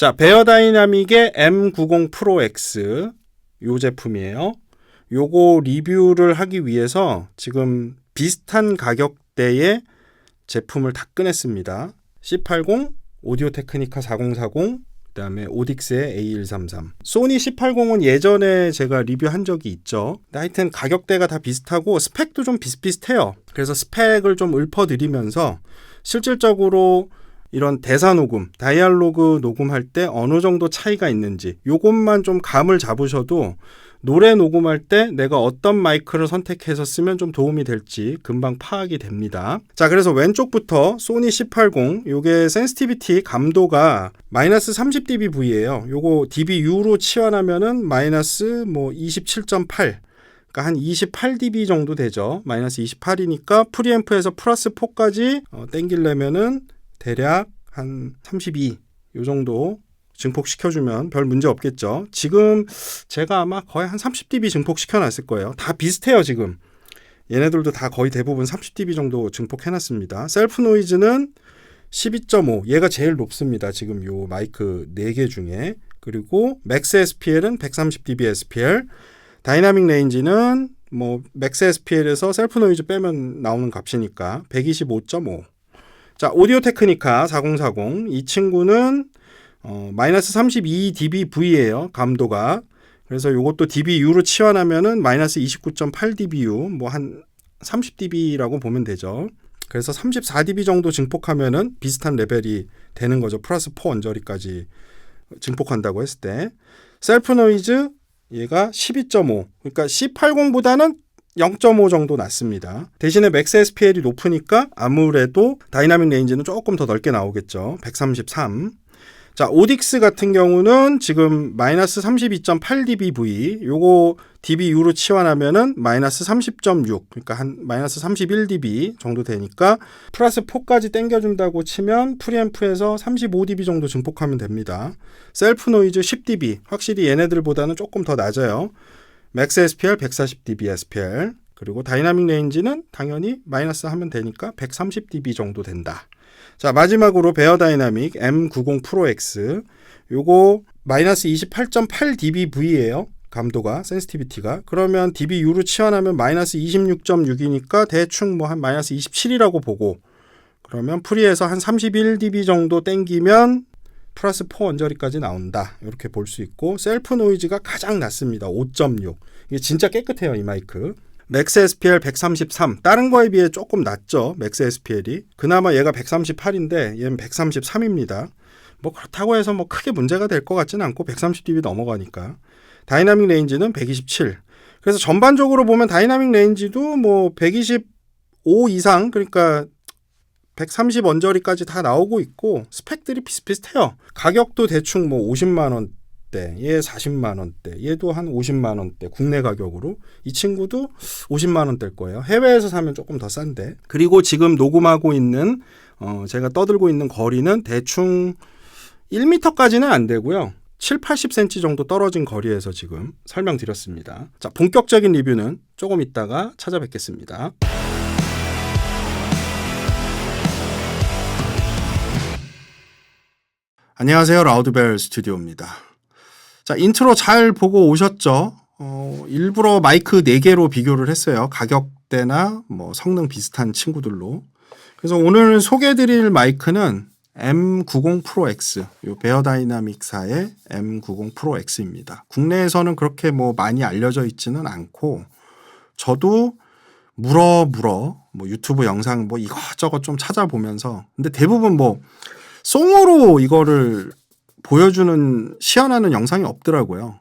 자, 베어 다이나믹의 M90 프로 X 요 제품이에요. 요거 리뷰를 하기 위해서 지금 비슷한 가격대의 제품을 다 꺼냈습니다. C80, 오디오 테크니카 4040, 그다음에 오딕스의 A133. 소니 C80은 예전에 제가 리뷰한 적이 있죠. 하여튼 가격대가 다 비슷하고 스펙도 좀 비슷비슷해요. 그래서 스펙을 좀 읊어드리면서 실질적으로 이런 대사 녹음, 다이알로그 녹음할 때 어느 정도 차이가 있는지 요것만 좀 감을 잡으셔도 노래 녹음할 때 내가 어떤 마이크를 선택해서 쓰면 좀 도움이 될지 금방 파악이 됩니다. 자, 그래서 왼쪽부터 소니 C80 요게 센시티비티 감도가 마이너스 30dBV예요. 요거 dBU로 치환하면은 마이너스 뭐 27.8. 그러니까 한 28dB 정도 되죠. 마이너스 28이니까 프리앰프에서 플러스 4까지 어, 땡기려면은 대략 한 32. 요 정도 증폭시켜주면 별 문제 없겠죠. 지금 제가 아마 거의 한 30dB 증폭시켜놨을 거예요. 다 비슷해요, 지금. 얘네들도 다 거의 대부분 30dB 정도 증폭해놨습니다. 셀프 노이즈는 12.5. 얘가 제일 높습니다. 지금 요 마이크 4개 중에. 그리고 맥스 SPL은 130dB SPL. 다이나믹 레인지는 뭐 맥스 SPL에서 셀프 노이즈 빼면 나오는 값이니까 125.5. 자, 오디오 테크니카 4040. 이 친구는 어, 마이너스 32dBV예요. 감도가. 그래서 이것도 dBU로 치환하면은 마이너스 29.8dBU 뭐 한 30dB라고 보면 되죠. 그래서 34dB 정도 증폭하면은 비슷한 레벨이 되는 거죠. 플러스 4 언저리까지 증폭한다고 했을 때. 셀프 노이즈 얘가 12.5. 그러니까 C80보다는 0.5 정도 낮습니다. 대신에 맥스 SPL이 높으니까 아무래도 다이나믹 레인지는 조금 더 넓게 나오겠죠. 133. 자, 오딕스 같은 경우는 지금 마이너스 32.8dBV, 요거 dBU로 치환하면은 마이너스 30.6, 그러니까 한 마이너스 31dB 정도 되니까 플러스 4까지 땡겨준다고 치면 프리앰프에서 35dB 정도 증폭하면 됩니다. 셀프 노이즈 10dB, 확실히 얘네들보다는 조금 더 낮아요. 맥스 SPL 140dB SPL, 그리고 다이나믹 레인지는 당연히 마이너스 하면 되니까 130dB 정도 된다. 자, 마지막으로 베어 다이나믹 M90 프로 X. 요거 마이너스 28.8dBV예요. 감도가 센시티비티가 그러면 dBU로 치환하면 마이너스 26.6이니까 대충 뭐 한 마이너스 27이라고 보고 그러면 프리에서 한 31dB 정도 땡기면 플러스 4 언저리까지 나온다. 이렇게 볼 수 있고 셀프 노이즈가 가장 낮습니다. 5.6 이게 진짜 깨끗해요 이 마이크. 맥스 SPL 133 다른 거에 비해 조금 낮죠 맥스 SPL이. 그나마 얘가 138인데 얘는 133입니다. 뭐 그렇다고 해서 뭐 크게 문제가 될 것 같지는 않고 130dB 넘어가니까. 다이나믹 레인지는 127 그래서 전반적으로 보면 다이나믹 레인지도 뭐 125 이상 그러니까 130 언저리까지 다 나오고 있고 스펙들이 비슷비슷해요 가격도 대충 뭐 50만 원 대, 얘 40만 원대, 얘도 한 50만 원대 국내 가격으로 이 친구도 50만 원대일 거예요. 해외에서 사면 조금 더 싼데. 그리고 지금 녹음하고 있는 어 제가 떠들고 있는 거리는 대충 1m까지는 안 되고요. 7, 80cm 정도 떨어진 거리에서 지금 설명드렸습니다. 자, 본격적인 리뷰는 조금 있다가 찾아뵙겠습니다. 안녕하세요. 라우드벨 스튜디오입니다. 자, 인트로 잘 보고 오셨죠? 어, 일부러 마이크 4개로 비교를 했어요. 가격대나 뭐 성능 비슷한 친구들로. 그래서 오늘 소개해 드릴 마이크는 M90 프로 X, 요 베어 다이나믹사의 M90 프로 X입니다. 국내에서는 그렇게 뭐 많이 알려져 있지는 않고 저도 물어 물어 뭐 유튜브 영상 뭐 이것저것 좀 찾아보면서 근데 대부분 뭐 송으로 이거를 보여주는 시연하는 영상이 없더라고요.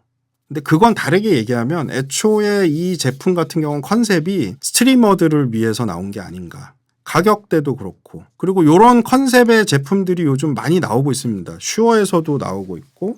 근데 그건 다르게 얘기하면 애초에 이 제품 같은 경우는 컨셉이 스트리머들을 위해서 나온 게 아닌가. 가격대도 그렇고. 그리고 이런 컨셉의 제품들이 요즘 많이 나오고 있습니다. 슈어에서도 나오고 있고,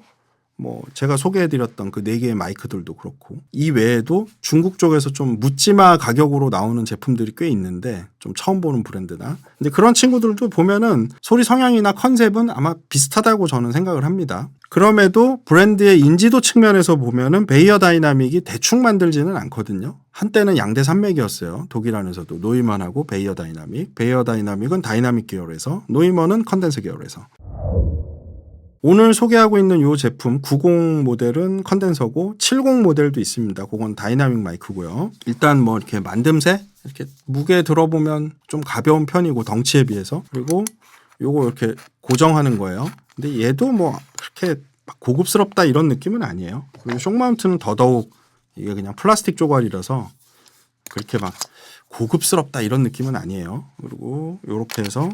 뭐 제가 소개해드렸던 그 네 개의 마이크들도 그렇고 이 외에도 중국 쪽에서 좀 묻지마 가격으로 나오는 제품들이 꽤 있는데 좀 처음 보는 브랜드나 근데 그런 친구들도 보면은 소리 성향이나 컨셉은 아마 비슷하다고 저는 생각을 합니다. 그럼에도 브랜드의 인지도 측면에서 보면은 베이어 다이나믹이 대충 만들지는 않거든요. 한때는 양대 산맥이었어요. 독일 안에서도 노이먼하고 베이어 다이나믹. 베이어 다이나믹은 다이나믹 계열에서 노이먼은 컨덴서 계열에서. 오늘 소개하고 있는 이 제품 90 모델은 컨덴서고 70 모델도 있습니다. 그건 다이나믹 마이크고요. 일단 뭐 이렇게 만듦새 이렇게 무게 들어보면 좀 가벼운 편이고 덩치에 비해서 그리고 요거 이렇게 고정하는 거예요. 근데 얘도 뭐 그렇게 막 고급스럽다 이런 느낌은 아니에요. 그리고 쇼 마운트는 더더욱 이게 그냥 플라스틱 조각이라서 그렇게 막 고급스럽다 이런 느낌은 아니에요. 그리고 요렇게 해서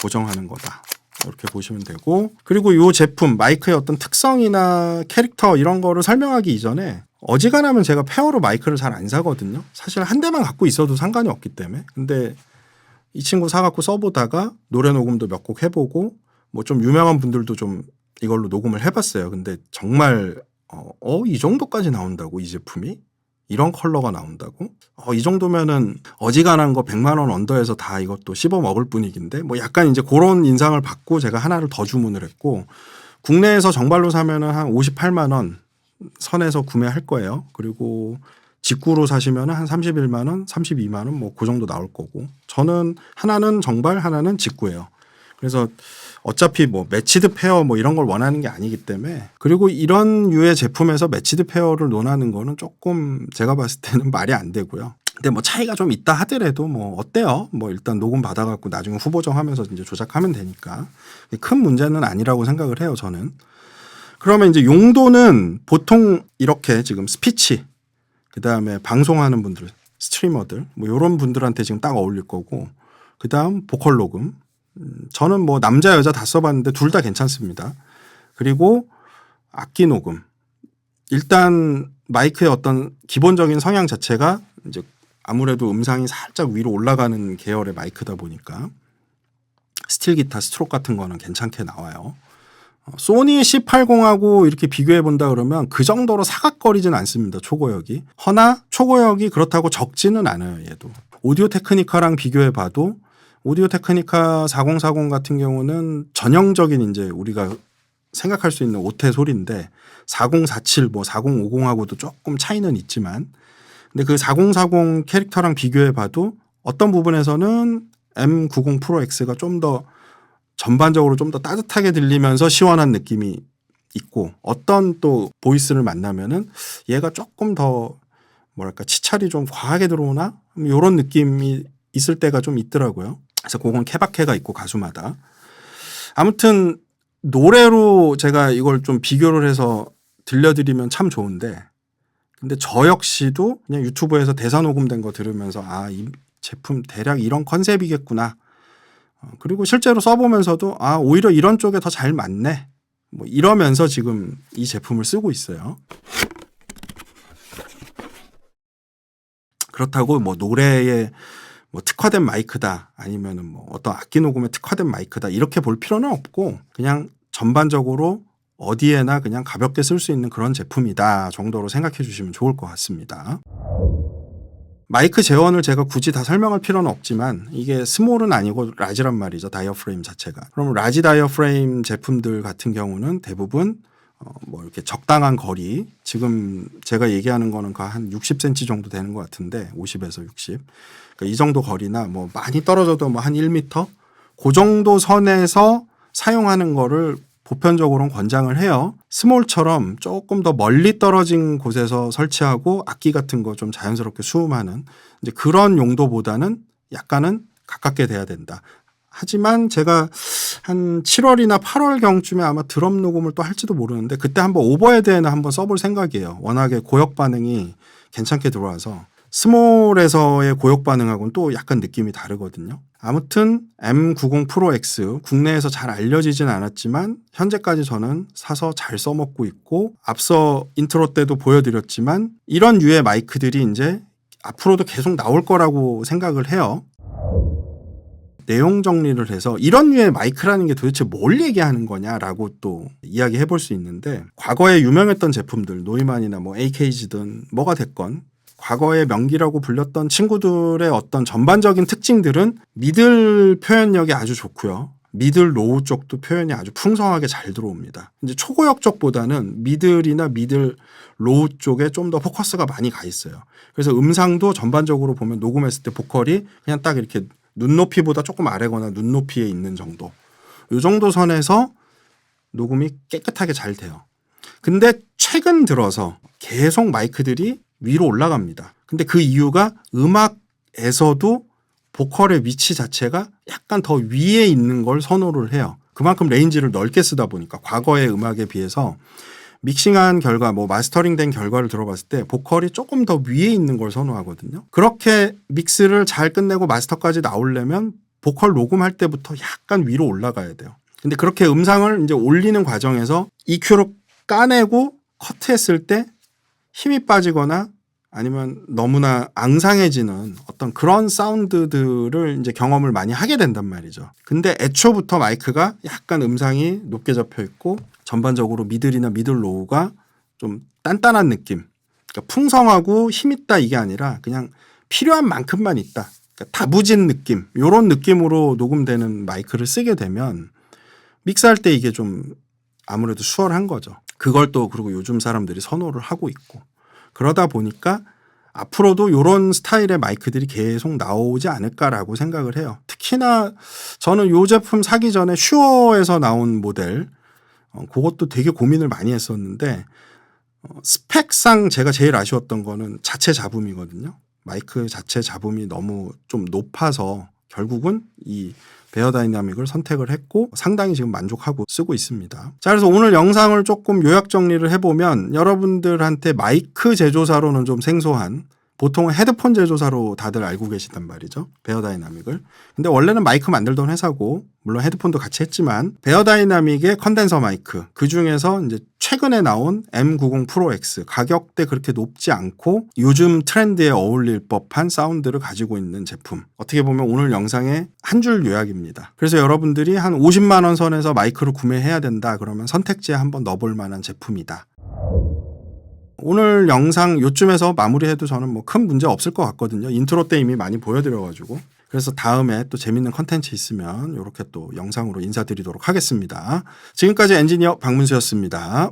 고정하는 거다. 이렇게 보시면 되고 그리고 요 제품 마이크의 어떤 특성이나 캐릭터 이런 거를 설명하기 이전에 어지간하면 제가 페어로 마이크를 잘 안 사거든요. 사실 한 대만 갖고 있어도 상관이 없기 때문에. 근데 이 친구 사갖고 써보다가 노래 녹음도 몇 곡 해보고 뭐 좀 유명한 분들도 좀 이걸로 녹음을 해봤어요. 근데 정말 어, 어, 이 정도까지 나온다고 이 제품이 이런 컬러가 나온다고? 어, 이 정도면은 어지간한 거 100만 원 언더에서 다 이것도 씹어 먹을 분위기인데 뭐 약간 이제 그런 인상을 받고 제가 하나를 더 주문을 했고 국내에서 정발로 사면은 한 58만 원 선에서 구매할 거예요. 그리고 직구로 사시면은 한 31만 원, 32만 원 뭐 그 정도 나올 거고 저는 하나는 정발, 하나는 직구예요. 그래서 어차피 뭐 매치드 페어 뭐 이런 걸 원하는 게 아니기 때문에 그리고 이런 유의 제품에서 매치드 페어를 논하는 거는 조금 제가 봤을 때는 말이 안 되고요. 근데 뭐 차이가 좀 있다 하더라도 뭐 어때요? 뭐 일단 녹음 받아갖고 나중에 후보 정 하면서 이제 조작하면 되니까 큰 문제는 아니라고 생각을 해요. 저는. 그러면 이제 용도는 보통 이렇게 지금 스피치 그 다음에 방송하는 분들 스트리머들 뭐 이런 분들한테 지금 딱 어울릴 거고 그 다음 보컬 녹음 음, 저는 뭐 남자 여자 다 써봤는데 둘 다 괜찮습니다. 그리고 악기 녹음. 일단 마이크의 어떤 기본적인 성향 자체가 이제 아무래도 음상이 살짝 위로 올라가는 계열의 마이크다 보니까 스틸 기타 스트록 같은 거는 괜찮게 나와요. 어, 소니 C80하고 이렇게 비교해 본다 그러면 그 정도로 사각거리진 않습니다. 초고역이. 허나 초고역이 그렇다고 적지는 않아요. 얘도. 오디오 테크니카랑 비교해 봐도 오디오 테크니카 4040 같은 경우는 전형적인 이제 우리가 생각할 수 있는 오태 소리인데 4047, 뭐 4050하고도 조금 차이는 있지만 근데 그 4040 캐릭터랑 비교해 봐도 어떤 부분에서는 M90 프로 X가 좀 더 전반적으로 좀 더 따뜻하게 들리면서 시원한 느낌이 있고 어떤 또 보이스를 만나면은 얘가 조금 더 뭐랄까 치찰이 좀 과하게 들어오나 이런 느낌이 있을 때가 좀 있더라고요. 그래서 그건 케바케가 있고 가수마다. 아무튼 노래로 제가 이걸 좀 비교를 해서 들려드리면 참 좋은데 근데 저 역시도 그냥 유튜브에서 대사 녹음된 거 들으면서 아 이 제품 대략 이런 컨셉이겠구나. 어, 그리고 실제로 써보면서도 아 오히려 이런 쪽에 더 잘 맞네. 뭐 이러면서 지금 이 제품을 쓰고 있어요. 그렇다고 뭐 노래에 뭐 특화된 마이크다 아니면은 뭐 어떤 악기 녹음에 특화된 마이크다 이렇게 볼 필요는 없고 그냥 전반적으로 어디에나 그냥 가볍게 쓸 수 있는 그런 제품이다 정도로 생각해 주시면 좋을 것 같습니다. 마이크 재원을 제가 굳이 다 설명할 필요는 없지만 이게 스몰은 아니고 라지란 말이죠. 다이어프레임 자체가. 그럼 라지 다이어프레임 제품들 같은 경우는 대부분 어, 뭐 이렇게 적당한 거리 지금 제가 얘기하는 거는 그한 60cm 정도 되는 것 같은데 50에서 60. 그러니까 이 정도 거리나 뭐 많이 떨어져도 뭐 한 1m 그 정도 선에서 사용하는 거를 보편적으로는 권장을 해요. 스몰처럼 조금 더 멀리 떨어진 곳에서 설치하고 악기 같은 거 좀 자연스럽게 수음하는 이제 그런 용도보다는 약간은 가깝게 돼야 된다. 하지만 제가 한 7월이나 8월 경쯤에 아마 드럼 녹음을 또 할지도 모르는데 그때 한번 오버헤드에는 한번 써볼 생각이에요. 워낙에 고역 반응이 괜찮게 들어와서 스몰에서의 고역 반응하고는 또 약간 느낌이 다르거든요. 아무튼 M90 프로 X 국내에서 잘 알려지진 않았지만 현재까지 저는 사서 잘 써먹고 있고 앞서 인트로 때도 보여드렸지만 이런 유의 마이크들이 이제 앞으로도 계속 나올 거라고 생각을 해요. 내용 정리를 해서 이런 류의 마이크라는 게 도대체 뭘 얘기하는 거냐라고 또 이야기해 볼 수 있는데 과거에 유명했던 제품들 노이만이나 뭐 AKG든 뭐가 됐건 과거의 명기라고 불렸던 친구들의 어떤 전반적인 특징들은 미들 표현력이 아주 좋고요. 미들 로우 쪽도 표현이 아주 풍성하게 잘 들어옵니다. 이제 초고역 쪽보다는 미들이나 미들 로우 쪽에 좀 더 포커스가 많이 가 있어요. 그래서 음상도 전반적으로 보면 녹음했을 때 보컬이 그냥 딱 이렇게 눈높이보다 조금 아래거나 눈높이에 있는 정도. 요 정도 선에서 녹음이 깨끗하게 잘 돼요. 근데 최근 들어서 계속 마이크들이 위로 올라갑니다. 근데 그 이유가 음악에서도 보컬의 위치 자체가 약간 더 위에 있는 걸 선호를 해요. 그만큼 레인지를 넓게 쓰다 보니까 과거의 음악에 비해서 믹싱한 결과, 뭐 마스터링된 결과를 들어봤을 때 보컬이 조금 더 위에 있는 걸 선호하거든요. 그렇게 믹스를 잘 끝내고 마스터까지 나오려면 보컬 녹음할 때부터 약간 위로 올라가야 돼요. 근데 그렇게 음상을 이제 올리는 과정에서 EQ로 까내고 커트했을 때 힘이 빠지거나 아니면 너무나 앙상해지는 어떤 그런 사운드들을 이제 경험을 많이 하게 된단 말이죠. 근데 애초부터 마이크가 약간 음상이 높게 잡혀 있고 전반적으로 미들이나 미들 로우가 좀 단단한 느낌. 그러니까 풍성하고 힘 있다 이게 아니라 그냥 필요한 만큼만 있다. 그러니까 다부진 느낌. 요런 느낌으로 녹음되는 마이크를 쓰게 되면 믹스할 때 이게 좀 아무래도 수월한 거죠. 그걸 또 그리고 요즘 사람들이 선호를 하고 있고 그러다 보니까 앞으로도 이런 스타일의 마이크들이 계속 나오지 않을까라고 생각을 해요. 특히나 저는 이 제품 사기 전에 슈어에서 나온 모델 어, 그것도 되게 고민을 많이 했었는데 어, 스펙상 제가 제일 아쉬웠던 거는 자체 잡음이거든요. 마이크 자체 잡음이 너무 좀 높아서 결국은 이 베어 다이나믹을 선택을 했고 상당히 지금 만족하고 쓰고 있습니다. 자, 그래서 오늘 영상을 조금 요약 정리를 해보면 여러분들한테 마이크 제조사로는 좀 생소한 보통 헤드폰 제조사로 다들 알고 계시단 말이죠. 베어 다이나믹을. 근데 원래는 마이크 만들던 회사고 물론 헤드폰도 같이 했지만 베어 다이나믹의 컨덴서 마이크 그 중에서 이제 최근에 나온 M90 프로 X 가격대 그렇게 높지 않고 요즘 트렌드에 어울릴 법한 사운드를 가지고 있는 제품. 어떻게 보면 오늘 영상의 한 줄 요약입니다. 그래서 여러분들이 한 50만 원 선에서 마이크를 구매해야 된다 그러면 선택지에 한번 넣어볼 만한 제품이다. 오늘 영상 요쯤에서 마무리해도 저는 뭐 큰 문제 없을 것 같거든요. 인트로 때 이미 많이 보여드려가지고. 그래서 다음에 또 재밌는 컨텐츠 있으면 이렇게 또 영상으로 인사드리도록 하겠습니다. 지금까지 엔지니어 박문수였습니다.